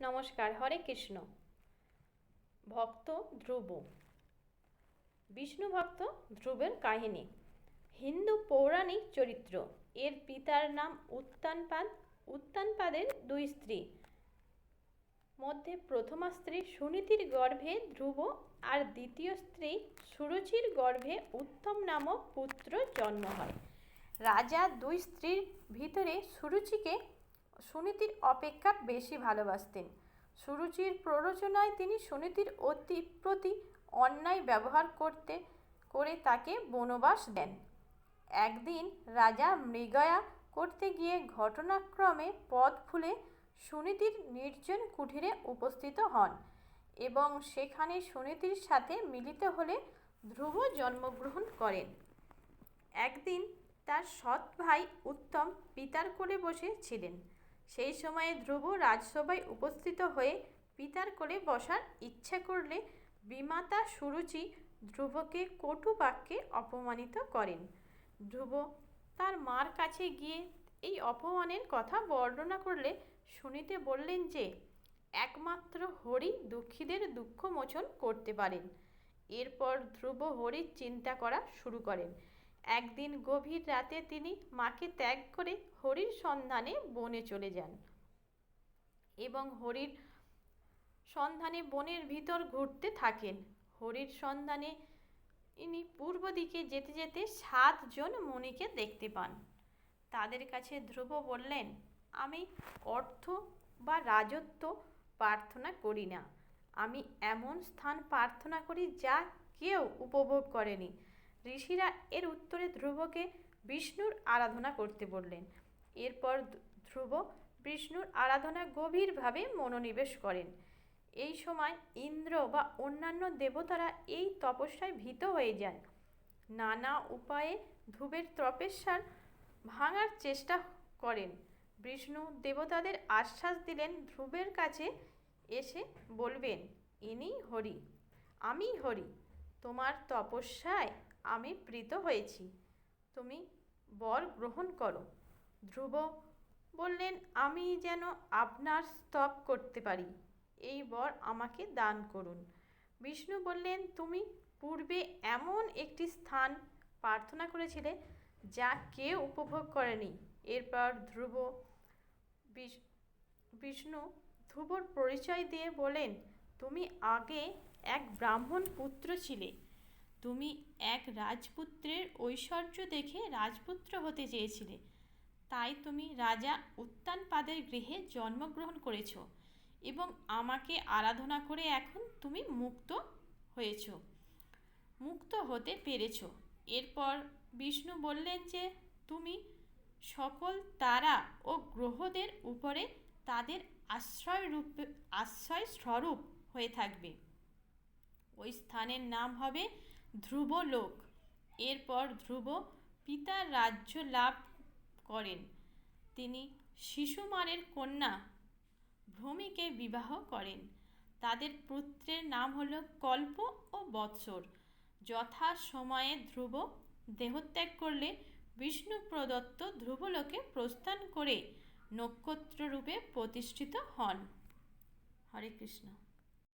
নমস্কার, হরে কৃষ্ণ। ভক্ত ধ্রুব। বিষ্ণু ভক্ত ধ্রুবের কাহিনী। হিন্দু পৌরাণিক চরিত্র। এর পিতার নাম উত্তানপাদ। উত্তানপাদের দুই স্ত্রী। মধ্যে প্রথমা স্ত্রী সুনীতির গর্ভে ধ্রুব আর দ্বিতীয় স্ত্রী সুরুচির গর্ভে উত্তম নামক পুত্র জন্ম হয়। রাজা দুই স্ত্রীর ভিতরে সুরুচিকে সুনীতির অপেক্ষা বেশি ভালোবাসতেন। সুরুচির প্ররোচনায় তিনি সুনীতির অতি প্রতি অন্যায় ব্যবহার করতে, করে তাকে বনবাস দেন। একদিন রাজা মৃগয়া করতে গিয়ে ঘটনাক্রমে পথ ভুলে সুনীতির নির্জন কুঠিরে উপস্থিত হন এবং সেখানে সুনীতির সাথে মিলিত হলে ধ্রুব জন্মগ্রহণ করেন। একদিন তার সৎ ভাই উত্তম পিতার কোলে বসে ছিলেন। সেই সময়ে ধ্রুব রাজসভায় উপস্থিত হয়ে পিতার কোলে বসার ইচ্ছা করলে বিমাতা সুরুচি ধ্রুবকে কটু বাক্যে অপমানিত করেন। ধ্রুব তার মার কাছে গিয়ে এই অপমানের কথা বর্ণনা করলে শুনিতে বললেন যে, একমাত্র হরি দুঃখীদের দুঃখ মোচন করতে পারেন। এরপর ধ্রুব হরির চিন্তা করা শুরু করেন। একদিন গভীর রাতে তিনি মাকে ত্যাগ করে হরির সন্ধানে বনে চলে যান এবং হরির সন্ধানে বনের ভিতর ঘুরতে থাকেন। হরির সন্ধানে ইনি পূর্ব দিকে যেতে যেতে সাতজন মণিকে দেখতে পান। তাদের কাছে ধ্রুব বললেন, আমি অর্থ বা রাজত্ব প্রার্থনা করি না। আমি এমন স্থান প্রার্থনা করি যা কেউ উপভোগ করেনি। ঋষিরা এর উত্তরে ধ্রুবকে বিষ্ণুর আরাধনা করতে বললেন। এরপর ধ্রুব বিষ্ণুর আরাধনা গভীরভাবে মনোনিবেশ করেন। এই সময় ইন্দ্র বা অন্যান্য দেবতারা এই তপস্যায় ভীত হয়ে যান। নানা উপায়ে ধ্রুবের তপস্যার ভাঙার চেষ্টা করেন। বিষ্ণু দেবতাদের আশ্বাস দিলেন ধ্রুবের কাছে এসে বলবেন, ইনি হরি, আমি হরি। তোমার তপস্যায় আমি প্রীত হয়েছি। তুমি বর গ্রহণ করো। ধ্রুব বললেন, আমি যেন আপনার স্তব করতে পারি। এই বর আমাকে দান করুন। বিষ্ণু বললেন, তুমি পূর্বে এমন একটি স্থান প্রার্থনা করেছিলে যা কেউ উপভোগ করেনি। এরপর ধ্রুব বিষ্ণু ধ্রুবর পরিচয় দিয়ে বলেন তুমি আগে এক ব্রাহ্মণ পুত্র ছিলে। তুমি এক রাজপুত্রের ঐশ্বর্য দেখে রাজপুত্র হতে চেয়েছিলে। তাই তুমি রাজা উত্তানপাদের গৃহে জন্মগ্রহণ করেছ এবং আমাকে আরাধনা করে এখন তুমি মুক্ত হয়েছ। মুক্ত হতে পেরেছ। এরপর বিষ্ণু বললেন যে, তুমি সকল তারা ও গ্রহদের উপরে তাদের আশ্রয় রূপে আশ্রয় স্বরূপ হয়ে থাকবে। ওই স্থানের নাম হবে ধ্রুবলোক এরপর ধ্রুব পিতার রাজ্য লাভ করেন। তিনি শিশুমারের কন্যা ভূমিকে বিবাহ করেন। তাদের পুত্রের নাম হল কল্প ও বৎসর। যথা সময়ে ধ্রুব দেহত্যাগ করলে বিষ্ণু প্রদত্ত ধ্রুবলোকে প্রস্থান করে নক্ষত্ররূপে প্রতিষ্ঠিত হন। হরে কৃষ্ণ।